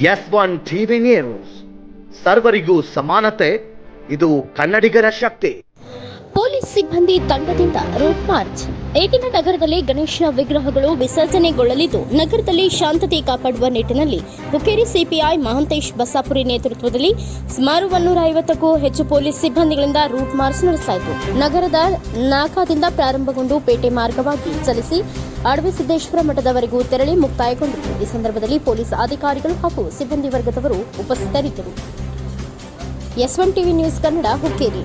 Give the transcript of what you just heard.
S one TV news. ಸರ್ವರಿಗೂ ಸಮಾನತೆ ಇದು ಕನ್ನಡಿಗರ ಶಕ್ತಿ. ಪೊಲೀಸ್ ಸಿಬ್ಬಂದಿ ತಂಡದಿಂದ ರೋಡ್ ಮಾರ್ಚ್. ಏಟಿನ ನಗರದಲ್ಲಿ ಗಣೇಶ ವಿಗ್ರಹಗಳು ವಿಸರ್ಜನೆಗೊಳ್ಳಲಿದ್ದು, ನಗರದಲ್ಲಿ ಶಾಂತತೆ ಕಾಪಾಡುವ ನಿಟ್ಟಿನಲ್ಲಿ ಹುಕ್ಕೇರಿ ಸಿಪಿಐ ಮಹಂತೇಶ್ ಬಸಾಪುರಿ ನೇತೃತ್ವದಲ್ಲಿ ಸುಮಾರು ಒನ್ನೂರ ಐವತ್ತಕ್ಕೂ ಹೆಚ್ಚು ಪೊಲೀಸ್ ಸಿಬ್ಬಂದಿಗಳಿಂದ ರೂಟ್ ಮಾರ್ಚ್ ನಡೆಸಲಾಯಿತು. ನಗರದ ನಾಕಾದಿಂದ ಪ್ರಾರಂಭಗೊಂಡು ಪೇಟೆ ಮಾರ್ಗವಾಗಿ ಚಲಿಸಿ ಅಡವಿ ಸಿದ್ದೇಶ್ವರ ಮಠದವರೆಗೂ ತೆರಳಿ ಮುಕ್ತಾಯಗೊಂಡಿತು. ಈ ಸಂದರ್ಭದಲ್ಲಿ ಪೊಲೀಸ್ ಅಧಿಕಾರಿಗಳು ಹಾಗೂ ಸಿಬ್ಬಂದಿ ವರ್ಗದವರು ಉಪಸ್ಥಿತರಿದ್ದರು. S TV news Kannada Hukkeri.